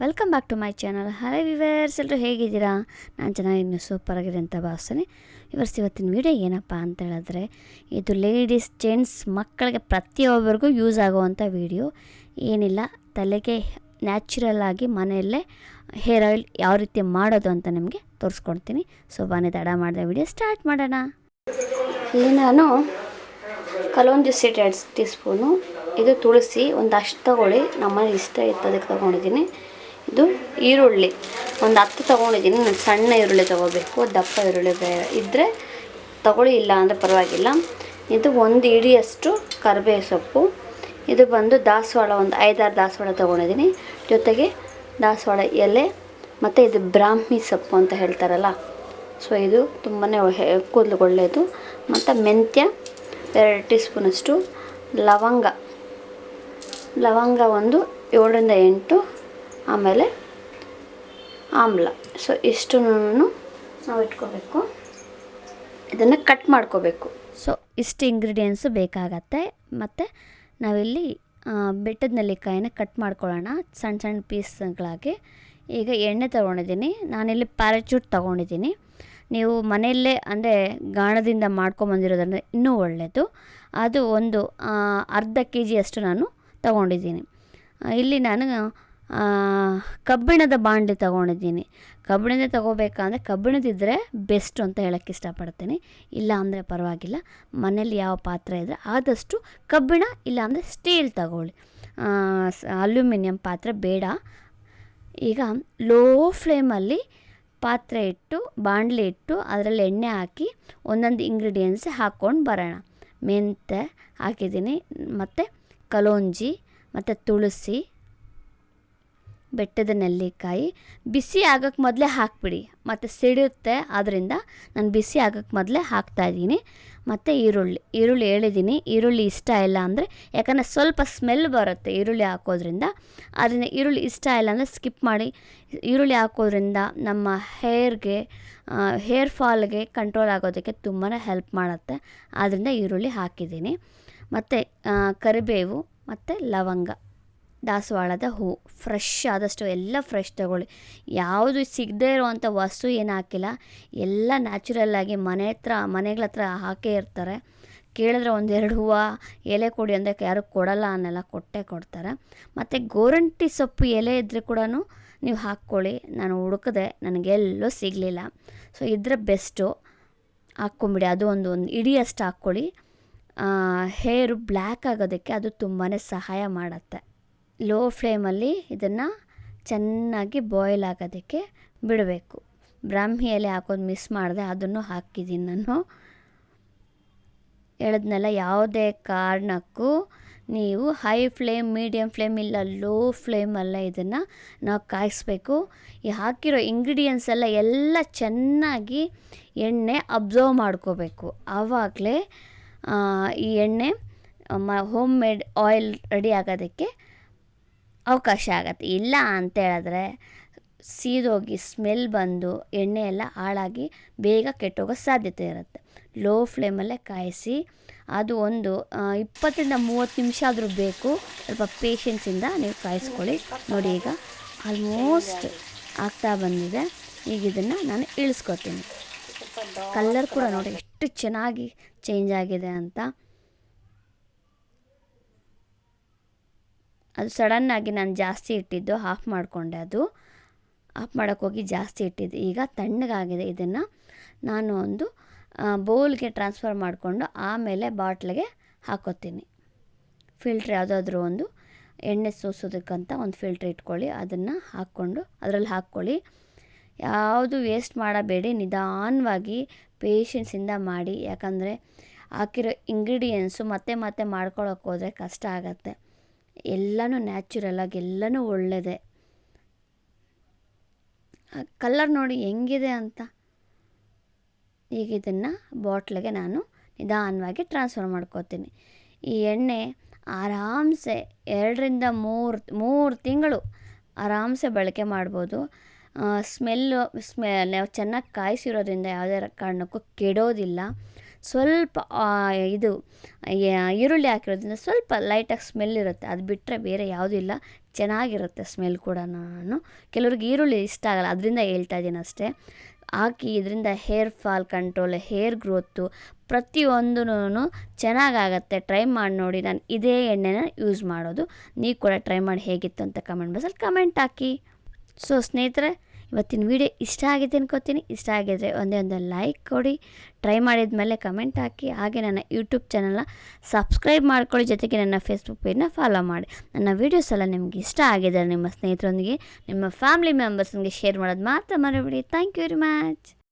Welcome back to my channel hi viewers ಎಲ್ಲರೂ ಹೇಗಿದ್ದೀರಾ? ನಾನು ಚೆನ್ನಾಗಿದ್ದೀನಿ ಸೂಪರ್ ಆಗಿದೆ ಅಂತ ಭಾವಿಸ್ತೇನೆ. ವಿವರ್ಸ್ ಇವತ್ತಿನ ವಿಡಿಯೋ ಏನಪ್ಪ ಅಂತ ಹೇಳಿದ್ರೆ, ಇದು ಲೇಡೀಸ್ ಜೆಂಟ್ಸ್ ಮಕ್ಕಳಿಗೆ ಪ್ರತಿಯೊಬ್ಬರಿಗೂ ಯೂಸ್ ಆಗುವಂಥ ವಿಡಿಯೋ ಏನಿಲ್ಲ, ತಲೆಗೆ ನ್ಯಾಚುರಲ್ ಆಗಿ ಮನೆಯಲ್ಲೇ ಹೇರ್ ಆಯಿಲ್ ಯಾವ ರೀತಿ ಮಾಡೋದು ಅಂತ ನಿಮಗೆ ತೋರಿಸ್ಕೊಡ್ತೀನಿ. ಸೊ ಬನ್ನಿ, ತಡ ಮಾಡಿದ ವಿಡಿಯೋ ಸ್ಟಾರ್ಟ್ ಮಾಡೋಣ. ಇಲ್ಲಿ ನಾನು ಕಲೊಂದು ಸೀಟ್ ಎರಡು ಟೀ ಸ್ಪೂನು ಇದು ತುಳಸಿ ಒಂದು ಅಷ್ಟು ತಗೊಳ್ಳಿ. ನಮ್ಮಲ್ಲಿ ಇಷ್ಟ ಇತ್ತು, ಅದಕ್ಕೆ ತೊಗೊಂಡಿದ್ದೀನಿ. ಇದು ಈರುಳ್ಳಿ. ಒಂದು ಹತ್ತು ತೊಗೊಂಡಿದ್ದೀನಿ. ನಾನು ಸಣ್ಣ ಈರುಳ್ಳಿ ತೊಗೋಬೇಕು. ದಪ್ಪ ಈರುಳ್ಳಿ ಬೇ ಇದ್ದರೆ ತೊಗೊಳ್ಳಿ ಇಲ್ಲ ಅಂದರೆ ಪರವಾಗಿಲ್ಲ. ಇದು ಒಂದು ಇಡಿಯಷ್ಟು ಕರಿಬೇವು ಸೊಪ್ಪು. ಇದು ಬಂದು ದಾಸವಾಳ, ಒಂದು ಐದಾರು ದಾಸವಾಳ ತೊಗೊಂಡಿದ್ದೀನಿ. ಜೊತೆಗೆ ದಾಸವಾಳ ಎಲೆ, ಮತ್ತು ಇದು ಬ್ರಾಹ್ಮಿ ಸೊಪ್ಪು ಅಂತ ಹೇಳ್ತಾರಲ್ಲ. ಸೊ, ಇದು ತುಂಬಾ ಕೂದಲು ಒಳ್ಳೆಯದು. ಮತ್ತು ಮೆಂತ್ಯ, ಎರಡು ಟೀ ಸ್ಪೂನಷ್ಟು ಲವಂಗ. ಲವಂಗ ಒಂದು ಏಳರಿಂದ ಎಂಟು ಆಮೇಲೆ ಆಮ್ಲ. ಸೊ ಇಷ್ಟು ನಾವು ಇಟ್ಕೋಬೇಕು. ಇದನ್ನು ಕಟ್ ಮಾಡ್ಕೋಬೇಕು. ಸೊ ಇಷ್ಟು ಇಂಗ್ರೀಡಿಯೆಂಟ್ಸು ಬೇಕಾಗತ್ತೆ. ಮತ್ತು ನಾವಿಲ್ಲಿ ಬೆಟ್ಟದ ನೆಲ್ಲಿಕಾಯಿನ ಕಟ್ ಮಾಡ್ಕೊಳ್ಳೋಣ. ಸಣ್ಣ ಸಣ್ಣ ಪೀಸ್ಗಳಾಗಿ. ಈಗ ಎಣ್ಣೆ ತೊಗೊಂಡಿದ್ದೀನಿ. ನಾನಿಲ್ಲಿ ಪ್ಯಾರಚೂಟ್ ತೊಗೊಂಡಿದ್ದೀನಿ. ನೀವು ಮನೆಯಲ್ಲೇ, ಅಂದರೆ ಗಾಣದಿಂದ ಮಾಡ್ಕೊಂಬಂದಿರೋದಂದರೆ ಇನ್ನೂ ಒಳ್ಳೆಯದು ಅದು ಒಂದು ಅರ್ಧ ಕೆ ಜಿಯಷ್ಟು ನಾನು ತಗೊಂಡಿದ್ದೀನಿ. ಇಲ್ಲಿ ನಾನು ಕಬ್ಬಿಣದ ಬಾಂಡ್ಲಿ ತಗೊಂಡಿದ್ದೀನಿ. ಕಬ್ಬಿಣದ ತಗೋಬೇಕಂದ್ರೆ ಕಬ್ಬಿಣದಿದ್ದರೆ ಬೆಸ್ಟ್ ಅಂತ ಹೇಳೋಕ್ಕೆ ಇಷ್ಟಪಡ್ತೀನಿ. ಇಲ್ಲ ಅಂದರೆ ಪರವಾಗಿಲ್ಲ. ಮನೇಲಿ ಯಾವ ಪಾತ್ರೆ ಇದ್ದರೆ ಆದಷ್ಟು ಕಬ್ಬಿಣ, ಇಲ್ಲ ಅಂದರೆ ಸ್ಟೀಲ್ ತಗೊಳ್ಳಿ. ಅಲ್ಯೂಮಿನಿಯಂ ಪಾತ್ರೆ ಬೇಡ. ಈಗ ಲೋ ಫ್ಲೇಮಲ್ಲಿ ಪಾತ್ರೆ ಇಟ್ಟು ಬಾಣಲಿ ಇಟ್ಟು, ಅದರಲ್ಲಿ ಎಣ್ಣೆ ಹಾಕಿ ಒಂದೊಂದು ಇಂಗ್ರೀಡಿಯೆಂಟ್ಸ್ ಹಾಕ್ಕೊಂಡು ಬರೋಣ. ಮೆಂತೆ ಹಾಕಿದ್ದೀನಿ, ಮತ್ತು ಕಲೋಂಜಿ, ಮತ್ತು ತುಳಸಿ ಬೆಟ್ಟದ ನೆಲ್ಲಿಕಾಯಿ. ಬಿಸಿ ಆಗೋಕ್ಕೆ ಮೊದಲೇ ಹಾಕ್ಬಿಡಿ. ಮತ್ತು ಸಿಡಿಯುತ್ತೆ ಆದ್ದರಿಂದ ನಾನು ಬಿಸಿ ಆಗೋಕ್ಕೆ ಮೊದಲೇ ಹಾಕ್ತಾಯಿದ್ದೀನಿ ಮತ್ತು ಈರುಳ್ಳಿ ಈರುಳ್ಳಿ ಹೇಳಿದ್ದೀನಿ ಈರುಳ್ಳಿ ಇಷ್ಟ ಇಲ್ಲ ಅಂದರೆ, ಯಾಕಂದರೆ ಸ್ವಲ್ಪ ಸ್ಮೆಲ್ ಬರುತ್ತೆ ಈರುಳ್ಳಿ ಹಾಕೋದ್ರಿಂದ. ಅದರಿಂದ ಈರುಳ್ಳಿ ಇಷ್ಟ ಇಲ್ಲ ಅಂದರೆ ಸ್ಕಿಪ್ ಮಾಡಿ. ಈರುಳ್ಳಿ ಹಾಕೋದ್ರಿಂದ ನಮ್ಮ ಹೇರ್ಗೆ ಹೇರ್ ಫಾಲ್ಗೆ ಕಂಟ್ರೋಲ್ ಆಗೋದಕ್ಕೆ ತುಂಬಾ ಹೆಲ್ಪ್ ಮಾಡುತ್ತೆ. ಆದ್ದರಿಂದ ಈರುಳ್ಳಿ ಹಾಕಿದ್ದೀನಿ. ಮತ್ತು ಕರಿಬೇವು, ಮತ್ತು ಲವಂಗ. ದಾಸವಾಳದ ಹೂ. ಫ್ರೆಶ್ ಆದಷ್ಟು ಎಲ್ಲ ಫ್ರೆಶ್ ತಗೊಳ್ಳಿ. ಯಾವುದು ಸಿಗದೇ ಇರುವಂಥ ವಸ್ತು ಏನು ಹಾಕಿಲ್ಲ. ಎಲ್ಲ ನ್ಯಾಚುರಲ್ಲಾಗಿ ಮನೆ ಹತ್ರ, ಮನೆಗಳ ಹತ್ರ ಹಾಕೇ ಇರ್ತಾರೆ. ಕೇಳಿದ್ರೆ ಒಂದೆರಡು ಹೂವು, ಎಲೆ ಕೊಡಿ ಅಂದರೆ ಯಾರು ಕೊಡಲ್ಲ ಅನ್ನೆಲ್ಲ, ಕೊಟ್ಟೆ ಕೊಡ್ತಾರೆ. ಮತ್ತು ಗೋರಂಟಿ ಸೊಪ್ಪು ಎಲೆ ಇದ್ದರೆ ಕೂಡ ನೀವು ಹಾಕ್ಕೊಳ್ಳಿ. ನಾನು ಹುಡುಕಿದೆ, ನನಗೆಲ್ಲೂ ಸಿಗಲಿಲ್ಲ. ಸೊ ಇದ್ರ ಬೆಸ್ಟು ಹಾಕ್ಕೊಂಬಿಡಿ. ಅದು ಒಂದು ಒಂದು ಇಡಿಯಷ್ಟು ಹಾಕ್ಕೊಳ್ಳಿ. ಹೇರು ಬ್ಲ್ಯಾಕ್ ಆಗೋದಕ್ಕೆ ಅದು ತುಂಬಾ ಸಹಾಯ ಮಾಡುತ್ತೆ. ಲೋ ಫ್ಲೇಮಲ್ಲಿ ಇದನ್ನು ಚೆನ್ನಾಗಿ ಬಾಯ್ಲ್ ಆಗೋದಕ್ಕೆ ಬಿಡಬೇಕು. ಬ್ರಾಹ್ಮಿ ಎಲೆ ಹಾಕೋದು ಮಿಸ್ ಮಾಡಿದೆ, ಅದನ್ನು ಹಾಕಿದ್ದೀನಿ ನಾನು. ಹೇಳಿದ್ನೆಲ್ಲ ಯಾವುದೇ ಕಾರಣಕ್ಕೂ ನೀವು ಹೈ ಫ್ಲೇಮ್ ಮೀಡಿಯಮ್ ಫ್ಲೇಮ್ ಇಲ್ಲ ಲೋ ಫ್ಲೇಮಲ್ಲ ಇದನ್ನು ನಾವು ಕಾಯಿಸ್ಬೇಕು. ಈ ಹಾಕಿರೋ ಇಂಗ್ರೀಡಿಯೆಂಟ್ಸ್ ಎಲ್ಲ ಎಲ್ಲ ಚೆನ್ನಾಗಿ ಎಣ್ಣೆ ಅಬ್ಸರ್ವ್ ಮಾಡ್ಕೋಬೇಕು. ಆವಾಗಲೇ ಈ ಎಣ್ಣೆ, ಮ ಹೋಮ್ ಮೇಡ್ ಆಯಿಲ್ ರೆಡಿ ಆಗೋದಕ್ಕೆ ಅವಕಾಶ ಆಗತ್ತೆ. ಇಲ್ಲ ಅಂತೇಳಿದ್ರೆ ಸೀದೋಗಿ ಸ್ಮೆಲ್ ಬಂದು ಎಣ್ಣೆ ಎಲ್ಲ ಹಾಳಾಗಿ ಬೇಗ ಕೆಟ್ಟೋಗೋ ಸಾಧ್ಯತೆ ಇರುತ್ತೆ. ಲೋ ಫ್ಲೇಮಲ್ಲೇ ಕಾಯಿಸಿ ಅದು ಒಂದು ಇಪ್ಪತ್ತರಿಂದ ಮೂವತ್ತು ನಿಮಿಷ ಆದರೂ ಬೇಕು. ಸ್ವಲ್ಪ ಪೇಷನ್ಸಿಂದ ನೀವು ಕಾಯಿಸ್ಕೊಳ್ಳಿ. ನೋಡಿ ಈಗ ಆಲ್ಮೋಸ್ಟ್ ಆಗ್ತಾ ಬಂದಿದೆ. ಈಗ ಇದನ್ನು ನಾನು ಇಳಿಸ್ಕೊತೀನಿ ಕಲ್ಲರ್ ಕೂಡ ನೋಡಿ ಎಷ್ಟು ಚೆನ್ನಾಗಿ ಚೇಂಜ್ ಆಗಿದೆ ಅಂತ. ಅದು ಸಡನ್ನಾಗಿ ನಾನು ಜಾಸ್ತಿ ಇಟ್ಟಿದ್ದು ಆಫ್ ಮಾಡಿಕೊಂಡೆ ಅದು. ಆಫ್ ಮಾಡೋಕ್ಕೋಗಿ ಜಾಸ್ತಿ ಇಟ್ಟಿದ್ದು. ಈಗ ತಣ್ಣಗಾಗಿದೆ. ಇದನ್ನು ನಾನು ಒಂದು ಬೌಲ್ಗೆ ಟ್ರಾನ್ಸ್ಫರ್ ಮಾಡಿಕೊಂಡು ಆಮೇಲೆ ಬಾಟ್ಲಿಗೆ ಹಾಕೋತೀನಿ. ಫಿಲ್ಟ್ರ್ ಯಾವುದಾದ್ರೂ ಒಂದು ಎಣ್ಣೆ ಸೋಸೋದಕ್ಕಂತ ಒಂದು ಫಿಲ್ಟ್ರ್ ಇಟ್ಕೊಳ್ಳಿ. ಅದನ್ನು ಹಾಕ್ಕೊಂಡು, ಅದರಲ್ಲಿ ಹಾಕ್ಕೊಳ್ಳಿ. ಯಾವುದು ವೇಸ್ಟ್ ಮಾಡಬೇಡಿ. ನಿಧಾನವಾಗಿ ಪೇಷನ್ಸಿಂದ ಮಾಡಿ. ಯಾಕಂದರೆ ಹಾಕಿರೋ ಇಂಗ್ರೀಡಿಯೆಂಟ್ಸು ಮತ್ತೆ ಮತ್ತೆ ಮಾಡ್ಕೊಳ್ಳೋಕೆ ಹೋದರೆ ಕಷ್ಟ ಆಗುತ್ತೆ. ಎಲ್ಲನೂ ನ್ಯಾಚುರಲಾಗಿ ಎಲ್ಲನೂ ಒಳ್ಳೆಯದೆ ಕಲ್ಲರ್ ನೋಡಿ ಹೆಂಗಿದೆ ಅಂತ ಈಗ ಇದನ್ನು ಬಾಟ್ಲಿಗೆ ನಾನು ನಿಧಾನವಾಗಿ ಟ್ರಾನ್ಸ್ಫರ್ ಮಾಡ್ಕೋತೀನಿ. ಈ ಎಣ್ಣೆ ಆರಾಮ್ಸೆ ಎರಡರಿಂದ ಮೂರು ಮೂರು ತಿಂಗಳು ಆರಾಮ್ಸೆ ಬಳಕೆ ಮಾಡ್ಬೋದು. ಸ್ಮೆಲ್ಲು ಸ್ಮೆ ಚೆನ್ನಾಗಿ ಕಾಯಿಸಿರೋದ್ರಿಂದ ಯಾವುದೇ ಕಾರಣಕ್ಕೂ ಕೆಡೋದಿಲ್ಲ. ಸ್ವಲ್ಪ ಇದು ಈರುಳ್ಳಿ ಹಾಕಿರೋದ್ರಿಂದ ಸ್ವಲ್ಪ ಲೈಟಾಗಿ ಸ್ಮೆಲ್ ಇರುತ್ತೆ. ಅದು ಬಿಟ್ಟರೆ ಬೇರೆ ಯಾವುದೂ ಇಲ್ಲ. ಚೆನ್ನಾಗಿರುತ್ತೆ ಸ್ಮೆಲ್ ಕೂಡ ನಾನು. ಕೆಲವ್ರಿಗೆ ಈರುಳ್ಳಿ ಇಷ್ಟ ಆಗಲ್ಲ. ಅದರಿಂದ ಹೇಳ್ತಾ ಇದ್ದೀನಿ ಅಷ್ಟೇ. ಹಾಕಿ ಇದರಿಂದ hair fall control hair growth ಪ್ರತಿಯೊಂದೂ ಚೆನ್ನಾಗಾಗತ್ತೆ. ಟ್ರೈ ಮಾಡಿ ನೋಡಿ. ನಾನು ಇದೇ ಎಣ್ಣೆನ ಯೂಸ್ ಮಾಡೋದು. ನೀವು ಕೂಡ ಟ್ರೈ ಮಾಡಿ ಹೇಗಿತ್ತು ಅಂತ ಕಮೆಂಟ್ ಬಾಕ್ಸಲ್ಲಿ ಕಮೆಂಟ್ ಹಾಕಿ. ಸೊ ಸ್ನೇಹಿತರೆ ಇವತ್ತಿನ ವಿಡಿಯೋ ಇಷ್ಟ ಆಗಿದೆ ಅನ್ಕೋತೀನಿ. ಇಷ್ಟ ಆಗಿದ್ರೆ ಒಂದೇ ಒಂದು ಲೈಕ್ ಕೊಡಿ. ಟ್ರೈ ಮಾಡಿದ ಮೇಲೆ ಕಮೆಂಟ್ ಹಾಕಿ. ಹಾಗೆ ನನ್ನ ಯೂಟ್ಯೂಬ್ ಚಾನಲ್ನ ಸಬ್ಸ್ಕ್ರೈಬ್ ಮಾಡ್ಕೊಳ್ಳಿ. ಜೊತೆಗೆ ನನ್ನ ಫೇಸ್ಬುಕ್ ಪೇಜ್ನ ಫಾಲೋ ಮಾಡಿ. ನನ್ನ ವೀಡಿಯೋಸ್ ಎಲ್ಲ ನಿಮ್ಗೆ ಇಷ್ಟ ಆಗಿದೆ ನಿಮ್ಮ ಸ್ನೇಹಿತರೊಂದಿಗೆ, ನಿಮ್ಮ ಫ್ಯಾಮಿಲಿ ಮೆಂಬರ್ಸ್ಗೆ ಶೇರ್ ಮಾಡೋದು ಮಾತ್ರ ಮರಿಬೇಡಿ. Thank you very much